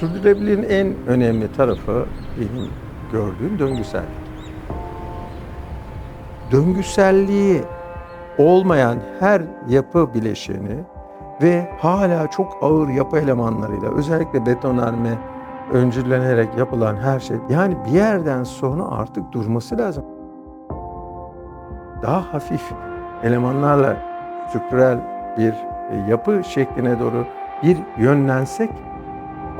Sürdürülebilirliğin en önemli tarafı benim gördüğüm döngüsellik. Döngüselliği olmayan her yapı bileşeni ve hala çok ağır yapı elemanlarıyla özellikle betonarme öncüllenerek yapılan her şey yani bir yerden sonra artık durması lazım. Daha hafif elemanlarla strüktürel bir e, yapı şekline doğru bir yönlensek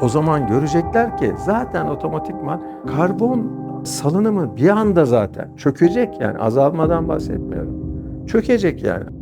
o zaman görecekler ki zaten otomatikman karbon salınımı bir anda zaten çökecek yani azalmadan bahsetmiyorum. Çökecek yani.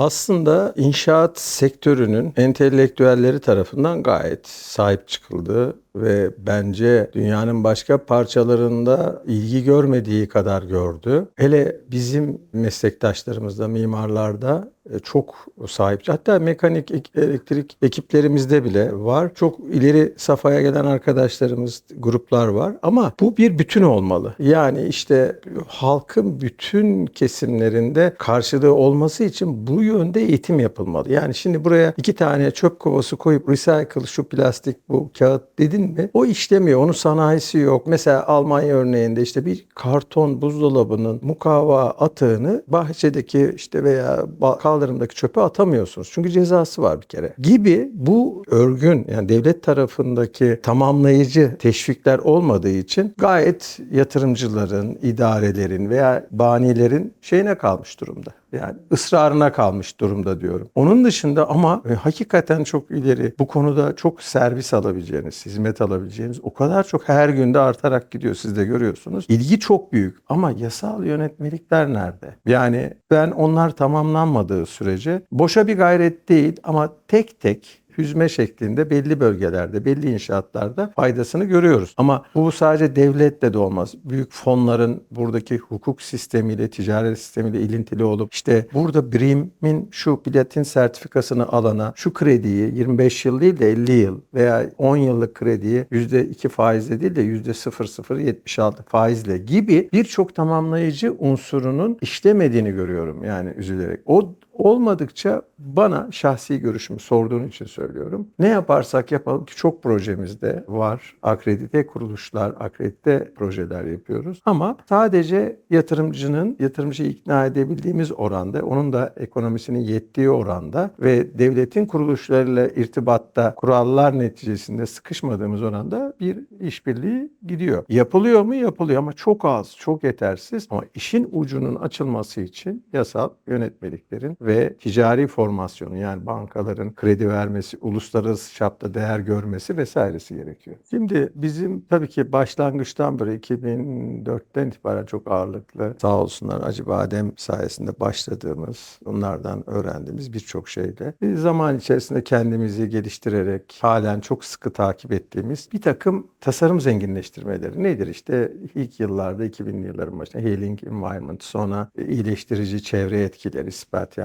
Aslında inşaat sektörünün entelektüelleri tarafından gayet sahip çıkıldığı ve bence dünyanın başka parçalarında ilgi görmediği kadar gördü. Hele bizim meslektaşlarımızda, mimarlarda e, çok sahip. Hatta mekanik, ek- elektrik ekiplerimizde bile var. Çok ileri safhaya gelen arkadaşlarımız, gruplar var. Ama bu bir bütün olmalı. Yani işte halkın bütün kesimlerinde karşılığı olması için bu yönde eğitim yapılmalı. Yani şimdi buraya iki tane çöp kovası koyup recycle şu plastik bu kağıt dedin mi o işlemiyor. Onun sanayisi yok. Mesela Almanya örneğinde işte bir karton buzdolabının mukavva atığını bahçedeki işte veya kaldırımdaki çöpe atamıyorsunuz. Çünkü cezası var bir kere. Gibi bu örgün yani devlet tarafındaki tamamlayıcı teşvikler olmadığı için gayet yatırımcıların, idarelerin veya banilerin şeyine kalmış durumda. Yani ısrarına kalmış durumda diyorum. Onun dışında ama e, hakikaten çok ileri bu konuda çok servis alabileceğiniz, hizmet alabileceğiniz o kadar çok her günde artarak gidiyor. Siz de görüyorsunuz. İlgi çok büyük ama yasal yönetmelikler nerede? Yani ben onlar tamamlanmadığı sürece boşa bir gayret değil ama tek tek hüzme şeklinde belli bölgelerde, belli inşaatlarda faydasını görüyoruz. Ama bu sadece devletle de olmaz. Büyük fonların buradaki hukuk sistemiyle, ticaret sistemiyle ilintili olup işte burada BRİM'in şu platin sertifikasını alana şu krediyi 25 yıl değil de 50 yıl veya 10 yıllık krediyi %2 faizle değil de %0,076 faizle gibi birçok tamamlayıcı unsurunun işlemediğini görüyorum yani üzülerek. O olmadıkça bana şahsi görüşümü sorduğun için söylüyorum. Ne yaparsak yapalım ki çok projemizde var. Akredite kuruluşlar, akredite projeler yapıyoruz. Ama sadece yatırımcının yatırımcıyı ikna edebildiğimiz oranda, onun da ekonomisinin yettiği oranda ve devletin kuruluşlarıyla irtibatta kurallar neticesinde sıkışmadığımız oranda bir işbirliği gidiyor. Yapılıyor mu? Yapılıyor ama çok az, çok yetersiz. Ama işin ucunun açılması için yasal yönetmeliklerin ve ticari formasyonu yani bankaların kredi vermesi, uluslararası çapta değer görmesi vesairesi gerekiyor. Şimdi bizim tabii ki başlangıçtan beri 2004'ten itibaren çok ağırlıklı sağ olsunlar Acı Badem sayesinde başladığımız, onlardan öğrendiğimiz birçok şeyle bir zaman içerisinde kendimizi geliştirerek halen çok sıkı takip ettiğimiz bir takım tasarım zenginleştirmeleri nedir? İşte ilk yıllarda 2000'li yılların başında Healing Environment, sonra iyileştirici çevre etkileri,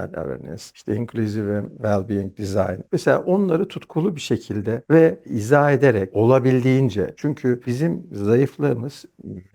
spatial awareness, işte inclusive well-being design. Mesela onları tutkulu bir şekilde ve izah ederek olabildiğince çünkü bizim zayıflığımız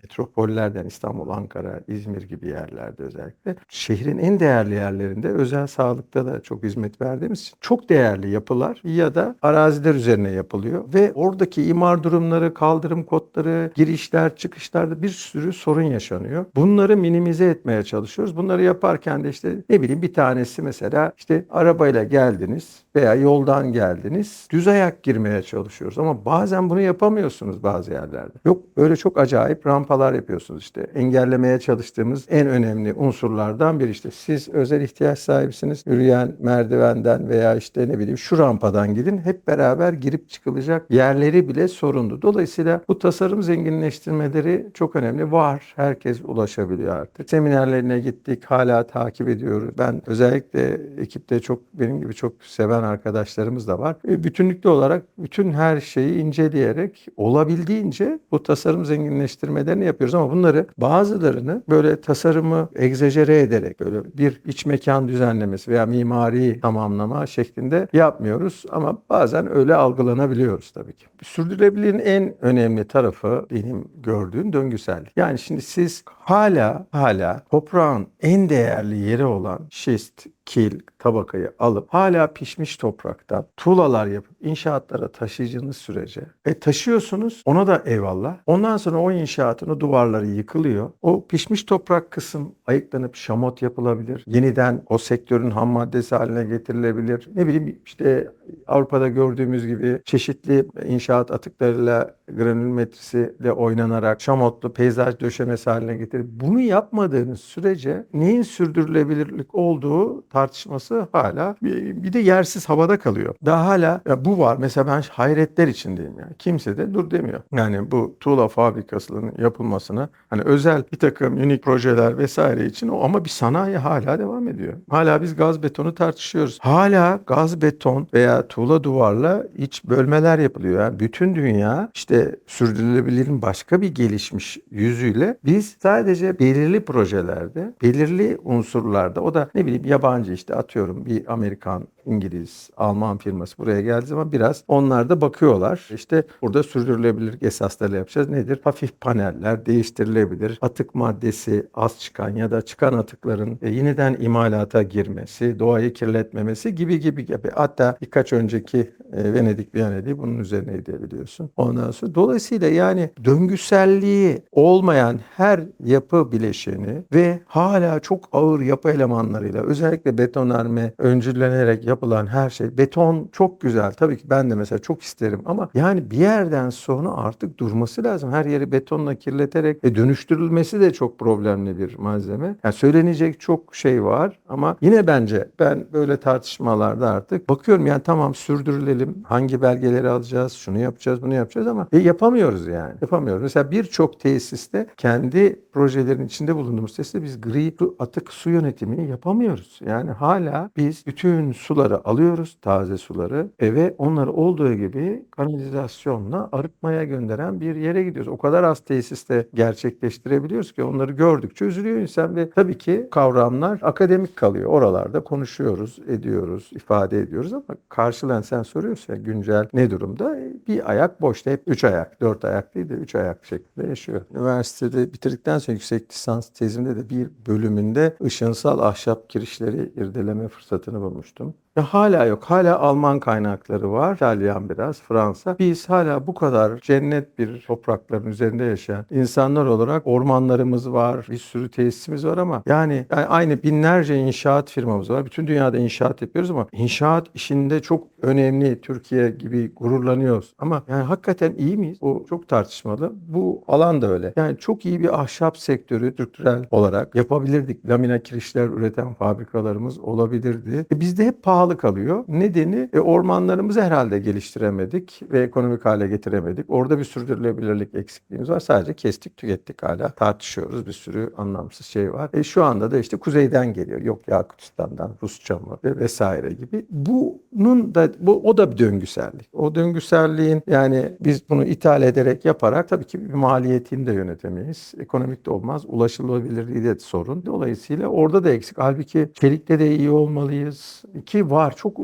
metropollerden İstanbul, Ankara, İzmir gibi yerlerde özellikle şehrin en değerli yerlerinde özel sağlıkta da çok hizmet verdiğimiz için çok değerli yapılar ya da araziler üzerine yapılıyor ve oradaki imar durumları, kaldırım kodları, girişler, çıkışlarda bir sürü sorun yaşanıyor. Bunları minimize etmeye çalışıyoruz. Bunları yaparken de işte ne bileyim bir tane tanesi mesela işte arabayla geldiniz veya yoldan geldiniz. Düz ayak girmeye çalışıyoruz ama bazen bunu yapamıyorsunuz bazı yerlerde. Yok böyle çok acayip rampalar yapıyorsunuz işte. Engellemeye çalıştığımız en önemli unsurlardan biri işte. Siz özel ihtiyaç sahibisiniz. Yürüyen merdivenden veya işte ne bileyim şu rampadan gidin. Hep beraber girip çıkılacak yerleri bile sorundu. Dolayısıyla bu tasarım zenginleştirmeleri çok önemli. Var. Herkes ulaşabiliyor artık. Seminerlerine gittik. Hala takip ediyoruz. Ben özellikle ekipte çok benim gibi çok seven arkadaşlarımız da var. E, Bütünlüklü olarak bütün her şeyi inceleyerek olabildiğince bu tasarım zenginleştirmelerini yapıyoruz ama bunları bazılarını böyle tasarımı egzajere ederek böyle bir iç mekan düzenlemesi veya mimari tamamlama şeklinde yapmıyoruz ama bazen öyle algılanabiliyoruz tabii ki. Sürdürülebilirliğin en önemli tarafı benim gördüğüm döngüsellik. Yani şimdi siz hala hala toprağın en değerli yeri olan şist, to kil tabakayı alıp hala pişmiş topraktan tuğlalar yapıp inşaatlara taşıyacağınız sürece e taşıyorsunuz ona da eyvallah. Ondan sonra o inşaatın o duvarları yıkılıyor. O pişmiş toprak kısım ayıklanıp şamot yapılabilir. Yeniden o sektörün ham maddesi haline getirilebilir. Ne bileyim işte Avrupa'da gördüğümüz gibi çeşitli inşaat atıklarıyla granülmetrisiyle oynanarak şamotlu peyzaj döşemesi haline getirir. Bunu yapmadığınız sürece neyin sürdürülebilirlik olduğu tartışması hala bir, bir de yersiz havada kalıyor. Daha hala ya bu var. Mesela ben hayretler içindeyim yani. Kimse de dur demiyor. Yani bu tuğla fabrikasının yapılmasına hani özel bir takım unik projeler vesaire için o ama bir sanayi hala devam ediyor. Hala biz gaz betonu tartışıyoruz. Hala gaz beton veya tuğla duvarla iç bölmeler yapılıyor. Yani bütün dünya işte sürdürülebilirin başka bir gelişmiş yüzüyle biz sadece belirli projelerde, belirli unsurlarda o da ne bileyim yabancı işte atıyorum bir Amerikan, İngiliz, Alman firması buraya geldiği zaman biraz onlar da bakıyorlar. İşte burada sürdürülebilir esaslarla yapacağız. Nedir? Hafif paneller değiştirilebilir. Atık maddesi az çıkan ya da çıkan atıkların e, yeniden imalata girmesi, doğayı kirletmemesi gibi gibi gibi. Hatta birkaç önceki e, Venedik Biyaneti bunun üzerineydi biliyorsun. Ondan sonra dolayısıyla yani döngüselliği olmayan her yapı bileşeni ve hala çok ağır yapı elemanlarıyla özellikle betonarme öncüllenerek yapılan her şey beton çok güzel. Tabii ki ben de mesela çok isterim ama yani bir yerden sonra artık durması lazım. Her yeri betonla kirleterek ve dönüştürülmesi de çok problemli bir malzeme. Yani söylenecek çok şey var ama yine bence ben böyle tartışmalarda artık bakıyorum yani tamam sürdürülelim. Hangi belgeleri alacağız? Şunu yapacağız, bunu yapacağız ama e, yapamıyoruz yani. Yapamıyoruz. Mesela birçok tesiste kendi projelerin içinde bulunduğumuz tesiste biz gri atık su yönetimini yapamıyoruz. Yani hala biz bütün suları alıyoruz, taze suları e, ve onları olduğu gibi kanalizasyonla arıtmaya gönderen bir yere gidiyoruz. O kadar az tesiste gerçekleştirebiliyoruz ki onları gördükçe üzülüyor insan ve tabii ki kavramlar akademik kalıyor. Oralarda konuşuyoruz, ediyoruz, ifade ediyoruz ama karşılayan sen soruyorsun güncel ne durumda? E, Bir ayak boşta hep üç ayak, dört ayak değil de üç ayak şeklinde yaşıyor. Üniversitede bitirdikten sonra yüksek lisans tezimde de bir bölümünde ışınsal ahşap kirişleri irdeleme fırsatını bulmuştum. Ya hala yok. Hala Alman kaynakları var. İtalyan biraz, Fransa. Biz hala bu kadar cennet bir toprakların üzerinde yaşayan insanlar olarak ormanlarımız var, bir sürü tesisimiz var ama yani, yani aynı binlerce inşaat firmamız var. Bütün dünyada inşaat yapıyoruz ama inşaat işinde çok önemli Türkiye gibi gururlanıyoruz. Ama yani hakikaten iyi miyiz? O çok tartışmalı. Bu alan da öyle. Yani çok iyi bir ahşap sektörü strüktürel olarak yapabilirdik. Lamina kirişler üreten fabrikalarımız olabilirdi. E bizde hep pahalı kalıyor. Nedeni e, ormanlarımızı herhalde geliştiremedik ve ekonomik hale getiremedik. Orada bir sürdürülebilirlik eksikliğimiz var. Sadece kestik tükettik hala. Tartışıyoruz. Bir sürü anlamsız şey var. E, şu anda da işte kuzeyden geliyor. Yok Yakutistan'dan, Rus çamı ve vesaire gibi. Bunun da bu o da bir döngüsellik. O döngüselliğin yani biz bunu ithal ederek yaparak tabii ki bir maliyetini de yönetemeyiz. Ekonomik de olmaz. Ulaşılabilirliği de sorun. Dolayısıyla orada da eksik. Halbuki çelikte de iyi olmalıyız. Ki var. Çok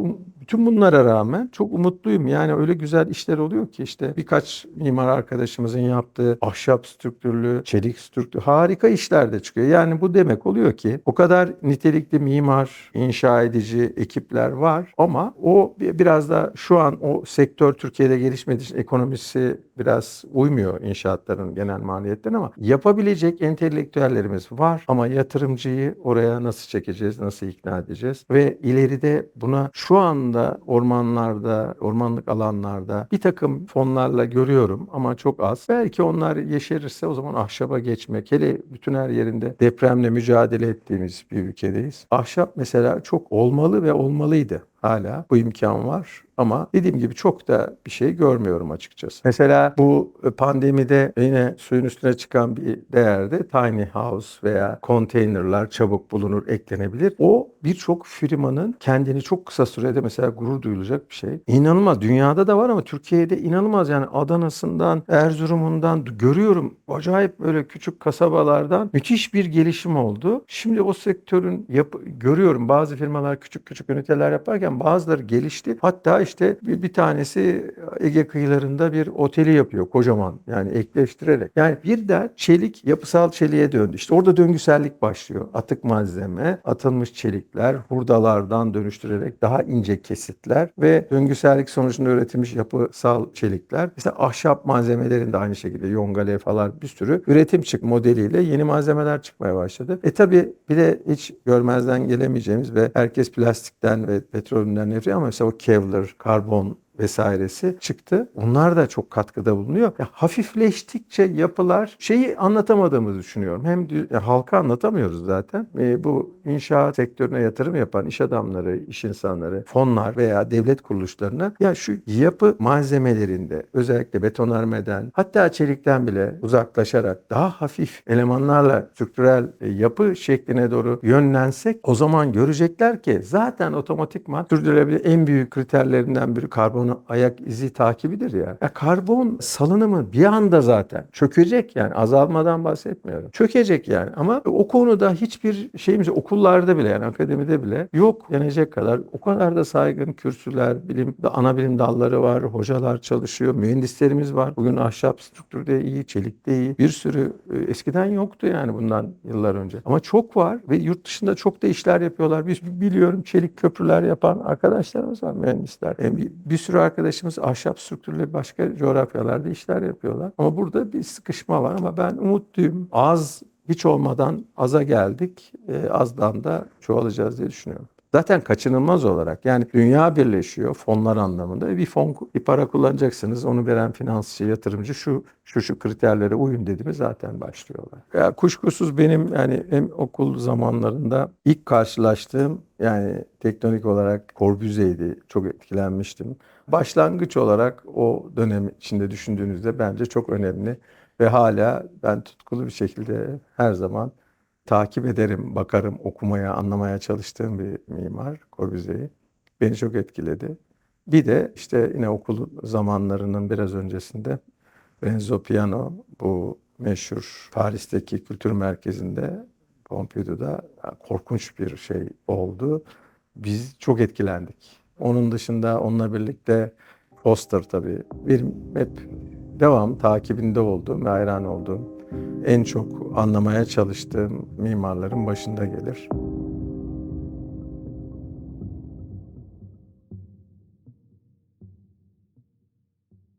bütün bunlara rağmen çok umutluyum. Yani öyle güzel işler oluyor ki işte birkaç mimar arkadaşımızın yaptığı ahşap strüktürlü, çelik strüktürlü harika işler de çıkıyor. Yani bu demek oluyor ki o kadar nitelikli mimar, inşa edici ekipler var ama o bi- biraz da şu an o sektör Türkiye'de gelişmediği için ekonomisi biraz uymuyor inşaatların genel maliyetlerine ama yapabilecek entelektüellerimiz var ama yatırımcıyı oraya nasıl çekeceğiz, nasıl ikna edeceğiz ve ileride buna şu anda ormanlarda, ormanlık alanlarda bir takım fonlarla görüyorum ama çok az. Belki onlar yeşerirse o zaman ahşaba geçmek. Hele bütün her yerinde depremle mücadele ettiğimiz bir ülkedeyiz. Ahşap mesela çok olmalı ve olmalıydı. Hala bu imkan var ama dediğim gibi çok da bir şey görmüyorum açıkçası. Mesela bu pandemide yine suyun üstüne çıkan bir değerde tiny house veya konteynerlar çabuk bulunur, eklenebilir. O birçok firmanın kendini çok kısa sürede mesela gurur duyulacak bir şey. İnanılmaz. Dünyada da var ama Türkiye'de inanılmaz yani Adana'sından, Erzurum'undan görüyorum. Acayip böyle küçük kasabalardan müthiş bir gelişim oldu. Şimdi o sektörün yapı, görüyorum bazı firmalar küçük küçük üniteler yaparken bazıları gelişti. Hatta işte bir, bir tanesi Ege kıyılarında bir oteli yapıyor kocaman yani ekleştirerek. Yani birden çelik yapısal çeliğe döndü. İşte orada döngüsellik başlıyor. Atık malzeme, atılmış çelikler, hurdalardan dönüştürerek daha ince kesitler ve döngüsellik sonucunda üretilmiş yapısal çelikler. İşte ahşap malzemelerin de aynı şekilde yonga levhalar bir sürü üretim çık modeliyle yeni malzemeler çıkmaya başladı. E tabi bir de hiç görmezden gelemeyeceğimiz ve herkes plastikten ve petrolünden nefret ama mesela o Kevlar, karbon vesairesi çıktı. Onlar da çok katkıda bulunuyor. Ya hafifleştikçe yapılar şeyi anlatamadığımızı düşünüyorum. Hem ya halka anlatamıyoruz zaten. E, bu inşaat sektörüne yatırım yapan iş adamları, iş insanları, fonlar veya devlet kuruluşlarına ya şu yapı malzemelerinde özellikle betonarmeden hatta çelikten bile uzaklaşarak daha hafif elemanlarla strüktürel e, yapı şekline doğru yönlensek o zaman görecekler ki zaten otomatikman sürdürülebilir en büyük kriterlerinden biri karbonu ayak izi takibidir ya. ya. Karbon salınımı bir anda zaten çökecek yani azalmadan bahsetmiyorum. Çökecek yani ama o konuda hiçbir şeyimiz okullarda bile yani akademide bile yok denecek kadar o kadar da saygın kürsüler, bilim ana bilim dalları var, hocalar çalışıyor, mühendislerimiz var. Bugün ahşap strüktürde iyi, çelikte iyi. Bir sürü e, eskiden yoktu yani bundan yıllar önce. Ama çok var ve yurt dışında çok da işler yapıyorlar. Biz biliyorum çelik köprüler yapan arkadaşlarımız var mühendisler. E, bir, bir sürü arkadaşımız ahşap strüktürle başka coğrafyalarda işler yapıyorlar. Ama burada bir sıkışma var ama ben umutluyum. Az hiç olmadan aza geldik. E, azdan da çoğalacağız diye düşünüyorum. Zaten kaçınılmaz olarak yani dünya birleşiyor fonlar anlamında. Bir fon bir para kullanacaksınız. Onu veren finansçı, yatırımcı şu şu şu kriterlere uyun dedi mi zaten başlıyorlar. Ya kuşkusuz benim yani hem okul zamanlarında ilk karşılaştığım yani tektonik olarak Corbusier'di. Çok etkilenmiştim. Başlangıç olarak o dönem içinde düşündüğünüzde bence çok önemli ve hala ben tutkulu bir şekilde her zaman takip ederim, bakarım, okumaya, anlamaya çalıştığım bir mimar Corbusier'i. Beni çok etkiledi. Bir de işte yine okul zamanlarının biraz öncesinde Renzo Piano bu meşhur Paris'teki kültür merkezinde Pompidou'da korkunç bir şey oldu. Biz çok etkilendik. Onun dışında onunla birlikte Foster tabii bir hep devam takibinde olduğum ve hayran olduğum en çok anlamaya çalıştığım mimarların başında gelir.